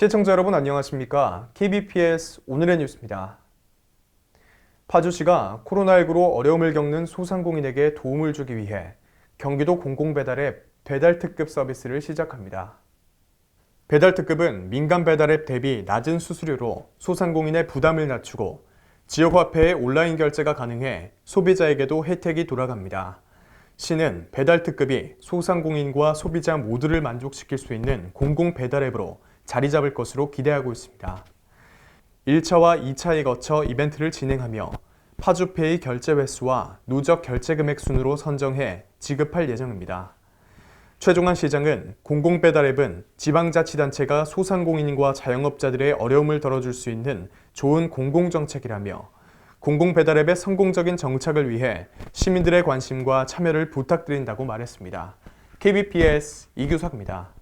시청자 여러분 안녕하십니까? KBPS 오늘의 뉴스입니다. 파주시가 코로나19로 어려움을 겪는 소상공인에게 도움을 주기 위해 경기도 공공배달앱 배달특급 서비스를 시작합니다. 배달특급은 민간 배달앱 대비 낮은 수수료로 소상공인의 부담을 낮추고 지역화폐의 온라인 결제가 가능해 소비자에게도 혜택이 돌아갑니다. 시는 배달특급이 소상공인과 소비자 모두를 만족시킬 수 있는 공공 배달앱으로 자리 잡을 것으로 기대하고 있습니다. 1차와 2차에 거쳐 이벤트를 진행하며 파주페이 결제 횟수와 누적 결제 금액 순으로 선정해 지급할 예정입니다. 최종환 시장은 공공배달앱은 지방자치단체가 소상공인과 자영업자들의 어려움을 덜어줄 수 있는 좋은 공공정책이라며 공공배달앱의 성공적인 정착을 위해 시민들의 관심과 참여를 부탁드린다고 말했습니다. KBPS 이규석입니다.